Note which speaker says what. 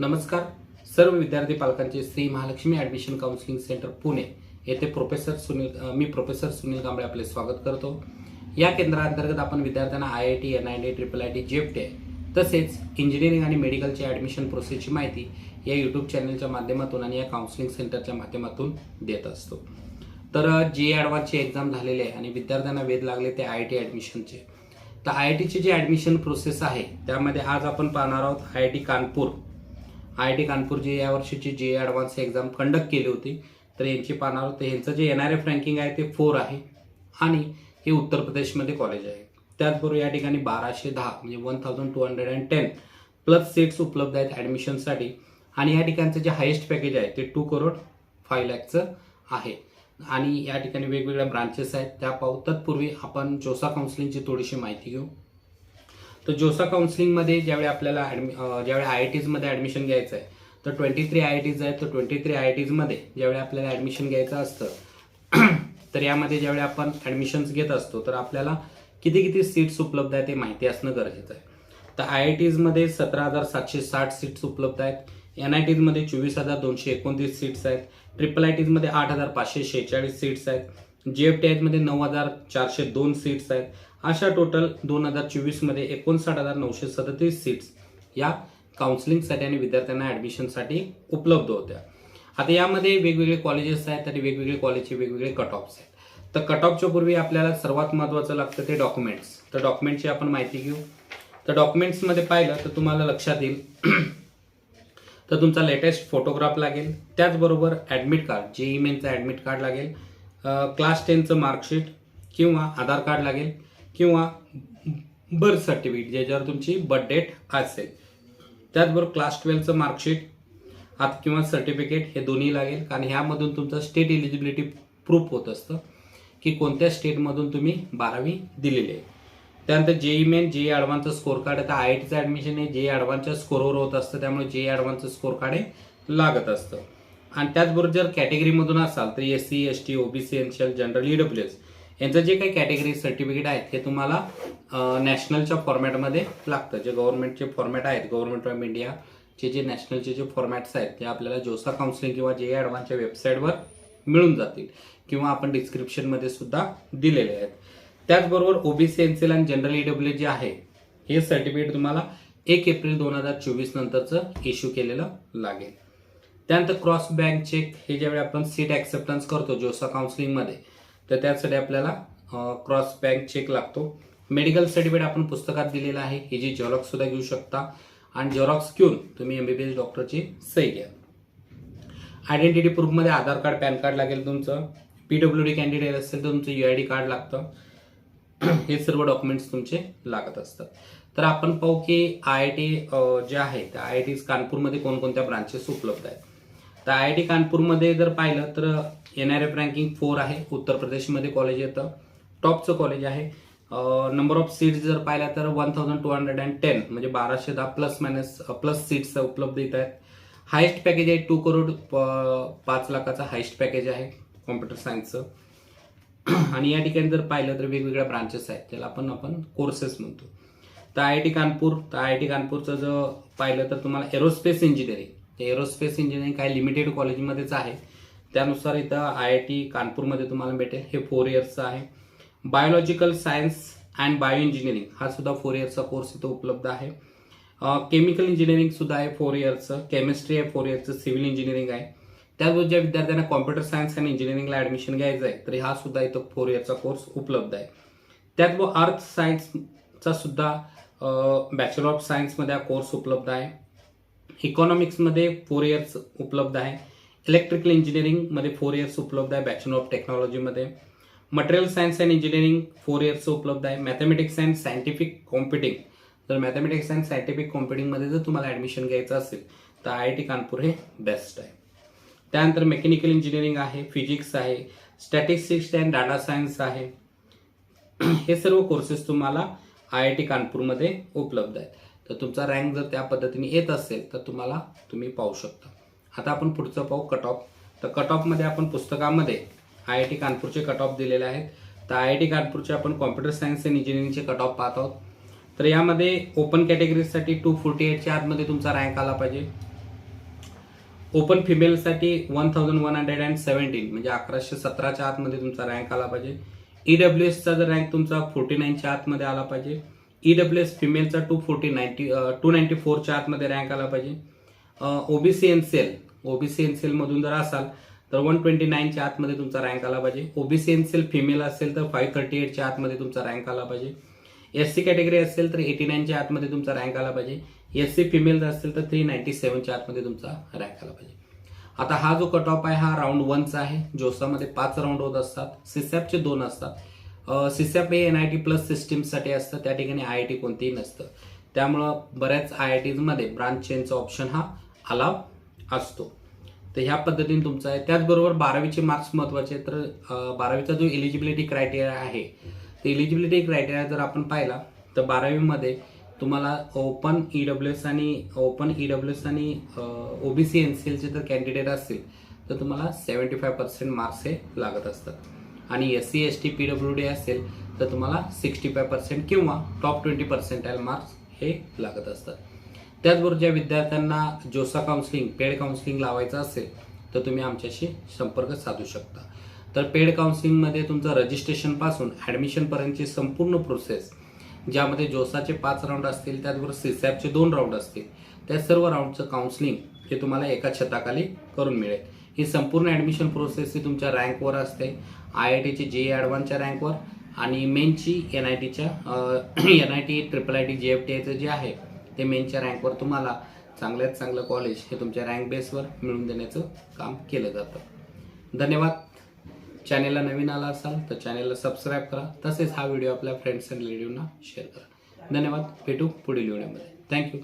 Speaker 1: नमस्कार. सर्व विद्यार्थी पालकांचे Shri Mahalakshmi admission counselling centre Pune येथे प्रोफेसर सुनील मी प्रोफेसर सुनील कांबळे आपले स्वागत करतो. या केंद्राअंतर्गत आपण विद्यार्थ्यांना I I T N I T triple I T जेफ्टे तसेच इंजिनिअरिंग आणि मेडिकलची ॲडमिशन प्रोसेसची माहिती या यूट्यूब चॅनलच्या माध्यमातून आणि या काउन्सिलिंग सेंटरच्या माध्यमातून देत असतो. तर जे ॲडव्हान्सची एक्झाम झालेली आहे आणि विद्यार्थ्यांना वेध लागले ते आय आय टी ॲडमिशनचे तर आय आय टीची जी ॲडमिशन प्रोसेस आहे त्यामध्ये आज आपण पाहणार आहोत I I T Kanpur. I I T कानपूरची यावर्षीची जे ॲडव्हान्स एक्झाम कंडक्ट केली होती तर यांची पाहणार तर यांचं जे एन आर एफ रँकिंग आहे ते फोर आहे आणि हे उत्तर प्रदेशमध्ये कॉलेज आहे. त्याचबरोबर या ठिकाणी बाराशे दहा म्हणजे one thousand two hundred and ten plus seats उपलब्ध आहेत ॲडमिशनसाठी आणि या ठिकाणचं जे हायेस्ट पॅकेज आहे ते टू करोड फाय लॅकचं आहे. आणि या ठिकाणी वेगवेगळ्या ब्रांचेस आहेत. त्या पाहू. तत्पूर्वी आपण जोसा काउन्सिलिंगची थोडीशी माहिती घेऊ. तर जोसा काउन्सिलिंगमध्ये ज्यावेळी आपल्याला ॲडमि ज्यावेळी आय आय टीजमध्ये ॲडमिशन घ्यायचं आहे तर twenty three I I Ts आहेत तर ट्वेंटी थ्री आय आय टीजमध्ये ज्यावेळी आपल्याला ॲडमिशन घ्यायचं असतं तर यामध्ये ज्यावेळी आपण ॲडमिशन्स घेत असतो तर आपल्याला किती किती सीट्स उपलब्ध आहेत ते माहिती असणं गरजेचं आहे. तर आय आय टीजमध्ये सतरा हजार सातशे साठ सीट्स उपलब्ध आहेत एन आय टीजमध्ये चोवीस हजार दोनशे एकोणतीस सीट्स आहेत ट्रिपल आय टीजमध्ये आठ हजार पाचशे शेहेचाळीस सीट्स आहेत जी एफ टी आयमध्ये नऊ हजार चारशे दोन सीट्स आहेत अशा टोटल दोन हजार चोवीसमध्ये एकोणसाठ हजार नऊशे सदतीस सीट्स या काउन्सिलिंगसाठी आणि विद्यार्थ्यांना ॲडमिशनसाठी उपलब्ध होत्या. आता यामध्ये वेगवेगळे कॉलेजेस आहेत आणि वेगवेगळे कॉलेजचे वेगवेगळे कट ऑफ्स आहेत. तर कट ऑफच्या पूर्वी आपल्याला सर्वात महत्त्वाचं लागतं ते डॉक्युमेंट्स तर डॉक्युमेंटची आपण माहिती घेऊ. तर डॉक्युमेंट्समध्ये पाहिलं तर तुम्हाला लक्षात येईल. तर तुमचा लेटेस्ट फोटोग्राफ लागेल. त्याचबरोबर ॲडमिट कार्ड जे ई मेनचं ॲडमिट कार्ड लागेल. क्लास टेनचं मार्कशीट किंवा आधार कार्ड लागेल. किंवा बर्थ सर्टिफिकेट ज्याच्यावर तुमची बर्थ डेट असेल त्याचबरोबर क्लास ट्वेल्थचं मार्कशीट आत किंवा सर्टिफिकेट हे दोन्ही लागेल. कारण ह्यामधून तुमचं स्टेट एलिजिबिलिटी प्रूफ होत असतं की कोणत्या स्टेटमधून तुम्ही बारावी दिलेली आहे. त्यानंतर जेई मेन जे ॲडव्हान्सचं स्कोर कार्ड आता आय आय टीचं ॲडमिशन हे जे ॲडव्हान्सच्या स्कोरवर होत असतं त्यामुळे जे ॲडव्हान्सचं स्कोर कार्ड हे लागत असतं. आणि त्याचबरोबर जर कॅटेगरीमधून असाल तर S C S T OBC एनशियल general EW S यांचं जे काही कॅटेगरी सर्टिफिकेट आहेत हे तुम्हाला नॅशनलच्या फॉर्मॅटमध्ये लागतं. जे गव्हर्नमेंटचे फॉर्मॅट आहेत गव्हर्नमेंट ऑफ इंडियाचे जे नॅशनलचे जे फॉर्मॅट्स आहेत ते आपल्याला जोसा काउन्सिलिंग किंवा जे ॲडव्हान्सच्या वेबसाईटवर मिळून जातील. किंवा आपण डिस्क्रिप्शनमध्ये सुद्धा दिलेले आहेत. त्याचबरोबर ओबीसी एनसीएल आणि जनरल ईडब्ल्यू जे आहे हे सर्टिफिकेट तुम्हाला एक एप्रिल दोन हजार चोवीस नंतरचं इश्यू केलेलं लागेल. त्यानंतर क्रॉस बँक चेक हे ज्यावेळी आपण सीट ॲक्सेप्टन्स करतो जोसा काउन्सिलिंगमध्ये तर त्यासाठी आपल्याला क्रॉस बँक चेक लागतो. मेडिकल सर्टिफिकेट आपण पुस्तकात दिलेलं आहे. हे जी झेरॉक्स सुद्धा घेऊ शकता. आणि झेरॉक्स घेऊन तुम्ही एमबीबीएस डॉक्टरची सही घ्या. आयडेंटिटी प्रूफमध्ये आधार कार्ड पॅन कार्ड लागेल तुमचं. पीडब्ल्यू डी कॅन्डिडेट असेल तर तुमचं यू आय डी कार्ड लागतं. हे सर्व डॉक्युमेंट्स तुमचे लागत असतात. तर आपण पाहू की आय आय टी जे आहे त्या आय आय टी कानपूरमध्ये कोणकोणत्या ब्रांचेस उपलब्ध आहेत. तर आय आय टी कानपूरमध्ये जर पाहिलं तर N R F ranking four आहे. उत्तर प्रदेशमध्ये कॉलेज येतं. टॉपचं कॉलेज आहे. नंबर ऑफ सीट्स जर पाहिल्या तर one thousand two hundred and ten म्हणजे बाराशे दहा प्लस मायनस प्लस सीट्स उपलब्ध येत आहेत. हायेस्ट पॅकेज आहे टू करोड प- पाच लाखाचा हायेस्ट पॅकेज आहे कॉम्प्युटर सायन्सचं आणि या ठिकाणी जर पाहिलं तर वेगवेगळ्या ब्रांचेस आहेत त्याला आपण आपण कोर्सेस म्हणतो. तर आय आय टी कानपूर तर आय आय टी कानपूरचं जर पाहिलं तर तुम्हाला एरोस्पेस इंजिनिअरिंग एरोस्पेस इंजिनिअरिंग काही लिमिटेड कॉलेजमध्येच आहे. त्यानुसार इथं आय आय टी कानपूरमध्ये तुम्हाला भेटेल. हे फोर इयर्सचं आहे. Biological science and bio engineering हा सुद्धा फोर इयर्सचा कोर्स इथं उपलब्ध आहे. केमिकल इंजिनिअरिंग सुद्धा आहे फोर इयर्सचं केमिस्ट्री आहे फोर इयर्सचं सिव्हिल इंजिनिअरिंग आहे. त्याचबरोबर ज्या विद्यार्थ्यांना कॉम्प्युटर सायन्स आणि इंजिनिअरिंगला ॲडमिशन घ्यायचं आहे तर हा सुद्धा इथं फोर इयरचा कोर्स उपलब्ध आहे. त्याचबरोबर अर्थ सायन्सचा सुद्धा बॅचलर ऑफ सायन्समध्ये हा कोर्स उपलब्ध आहे. इकॉनॉमिक्समध्ये फोर इयर्स उपलब्ध आहे. इलेक्ट्रिकल इंजिनिअरिंगमध्ये फोर इयर्स उपलब्ध आहे. बॅचलर ऑफ टेक्नॉलॉजीमध्ये material science and engineering four years उपलब्ध आहे. मॅथमॅटिक्स अँड सायंटिफिक कॉम्प्युटिंग जर मॅथमॅटिक्स अँड सायंटिफिक कॉम्प्युटिंगमध्ये जर तुम्हाला ॲडमिशन घ्यायचं असेल तर आय आय टी कानपूर हे बेस्ट आहे. त्यानंतर मेकॅनिकल इंजिनिअरिंग आहे फिजिक्स आहे स्टॅटिस्टिक्स अँड डाटा सायन्स आहे. हे सर्व कोर्सेस तुम्हाला आय आय टी कानपूरमध्ये उपलब्ध आहेत. तर तुमचा रँक जर त्या पद्धतीने येत असेल तर तुम्हाला तुम्ही पाहू शकता. आता आपण पुढचं पाहू कट ऑफ तर कट ऑफमध्ये आपण पुस्तकामध्ये आय आय टी कानपूरचे कट ऑफ दिलेले आहेत. तर आय आय टी कानपूरचे आपण कॉम्प्युटर सायन्स अँड इंजिनिअरिंगचे कट ऑफ पाहत आहोत. तर यामध्ये ओपन कॅटेगरीजसाठी टू फोर्टी एटच्या आतमध्ये तुमचा रँक आला पाहिजे. Open फिमेलसाठी one thousand one hundred and seventeen म्हणजे अकराशे सतराच्या आतमध्ये तुमचा रँक आला पाहिजे. ई डब्ल्यू एसचा जर रँक तुमचा फोर्टी नाईनच्या आतमध्ये आला पाहिजे. E W S फिमेलचा two forty ninety two ninety फोरच्या आतमध्ये रँक आला पाहिजे. OBC N C L OBC N सेलमधून जर असाल तर वन ट्वेंटी नाईनच्या आतमध्ये तुमचा रँक आला पाहिजे. ओबीसी एन सेल फिमेल असेल तर फाईव्ह थर्टी एटच्या आतमध्ये तुमचा रँक आला पाहिजे. एस सी कॅटेगरी असेल तर एटी नाईनच्या आतमध्ये तुमचा रँक आला पाहिजे. एस सी फिमेल असेल तर थ्री नाईन्टी सेवनच्या आतमध्ये तुमचा रँक आला पाहिजे. आता हा जो कट ऑफ आहे हा राऊंड वनचा आहे. जोसामध्ये पाच राऊंड होत असतात. सिसॅपचे दोन असतात. सिसॅप हे एन आय टी प्लस सिस्टीमसाठी असतं. त्या ठिकाणी आय आय टी कोणतेही नसतं. त्यामुळं बऱ्याच आय आय टीजमध्ये ब्रांच चेनचा ऑप्शन हा अलाव असतो. तर ह्या पद्धतीने तुमचं आहे. त्याचबरोबर बारावीचे मार्क्स महत्त्वाचे तर बारावीचा जो एलिजिबिलिटी क्रायटेरिया आहे ते एलिजिबिलिटी क्रायटेरिया जर आपण पाहिला तर बारावीमध्ये तुम्हाला ओपन ई डब्ल्यू एस आणि ओपन ई डब्ल्यू एस आणि ओबीसी एन सी एलचे जर कॅन्डिडेट असतील तर तुम्हाला सेवन्टी फाय पर्सेंट मार्क्स हे लागत असतात. आणि S C S T P W D असेल तर तुम्हाला सिक्स्टी फाय पर्सेंट किंवा टॉप ट्वेंटी पर्सेंटाईल मार्क्स हे लागत असतात. त्याचबरोबर ज्या विद्यार्थ्यांना जोसा काउन्सिलिंग पेड काउन्सिलिंग लावायचं असेल तर तुम्ही आमच्याशी संपर्क साधू शकता. तर पेड काउन्सिलिंगमध्ये तुमचं रजिस्ट्रेशनपासून ॲडमिशनपर्यंतची संपूर्ण प्रोसेस ज्यामध्ये जोसाचे पाच राऊंड असतील त्याचबरोबर सीसॅपचे दोन राऊंड असतील त्या सर्व राऊंडचं काउन्सिलिंग हे तुम्हाला एका छताखाली करून मिळेल. ही संपूर्ण ॲडमिशन प्रोसेस ही तुमच्या रँकवर असते. आय आय टीची जे ॲडव्हान्सच्या रँकवर आणि मेनची एन आय टीच्या N I T triple I T G F T आयचं जे आहे ते मेनच्या रँकवर तुम्हाला चांगल्यात चांगलं कॉलेज हे तुमच्या रँक बेसवर मिळवून देण्याचं काम केलं जातं. धन्यवाद. चॅनेलला नवीन आला असाल तर चॅनेलला सबस्क्राईब करा. तसेच हा व्हिडिओ आपल्या फ्रेंड्स अँड रिलेटिव्हना शेअर करा. धन्यवाद. भेटू पुढील व्हिडिओमध्ये थँक्यू